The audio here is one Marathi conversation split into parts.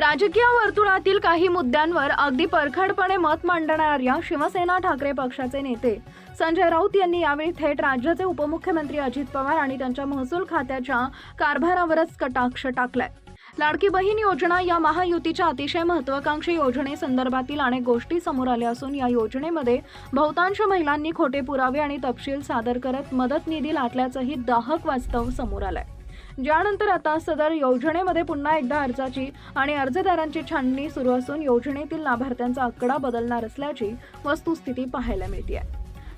राजकीय वर्तुळातील काही मुद्द्यांवर अगदी परखडपणे मत मांडणाऱ्या शिवसेना ठाकरे पक्षाचे नेते संजय राऊत यांनी यावेळी थेट राज्याचे उपमुख्यमंत्री अजित पवार आणि त्यांच्या महसूल खात्याच्या कारभारावरच कटाक्ष टाकलाय. लाडकी बहीण योजना या महायुतीच्या अतिशय महत्वाकांक्षी योजनेसंदर्भातील अनेक गोष्टी समोर आल्या असून या योजनेमध्ये बहुतांश महिलांनी खोटे पुरावे आणि तपशील सादर करत मदत निधी लाटल्याचंही दाहक वास्तव समोर आलंय. ज्यानंतर आता सदर योजनेमध्ये पुन्हा एकदा अर्जाची आणि अर्जदारांची छाननी सुरू असून योजनेतील लाभार्थ्यांचा आकडा बदलणार असल्याची वस्तुस्थिती पाहायला मिळते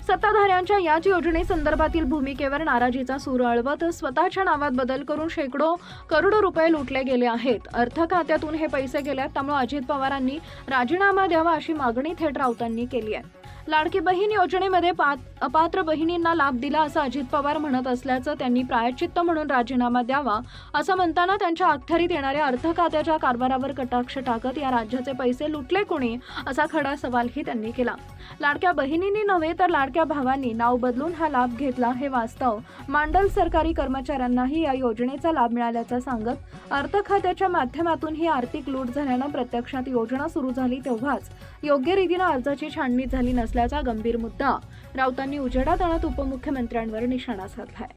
सत्ताधाऱ्यांच्या याच योजनेसंदर्भातील भूमिकेवर नाराजीचा सूर अळवत स्वतःच्या नावात बदल करून शेकडो करोडो रुपये लुटले गेले आहेत. अर्थ खात्यातून हे पैसे गेल्यात त्यामुळे अजित पवारांनी राजीनामा द्यावा अशी मागणी थेट राऊतांनी केली आहे. लाडकी बहीण योजनेमध्ये पात अपात्र बहिणींना लाभ दिला असं अजित पवार म्हणत असल्याचं त्यांनी प्रायश्चित्त म्हणून राजीनामा द्यावा असं म्हणताना त्यांच्या अखत्यारीत येणाऱ्या अर्थ खात्याच्या कारभारावर कटाक्ष टाकत या राज्याचे पैसे लुटले कोणी असा खडा सवालही त्यांनी केला. लाडक्या बहिणींनी नव्हे तर लाडक्या भावांनी नाव बदलून हा लाभ घेतला हे वास्तव. मांडल सरकारी कर्मचाऱ्यांनाही या योजनेचा लाभ मिळाल्याचं सांगत अर्थ खात्याच्या माध्यमातून ही आर्थिक लूट झाल्यानं प्रत्यक्षात योजना सुरू झाली तेव्हाच योग्य रीतीनं अर्जाची छाननी झाली नसल्याचा गंभीर मुद्दा. राऊतांनी उजेडात आणत उपमुख्यमंत्र्यांवर निशाणा साधलाय.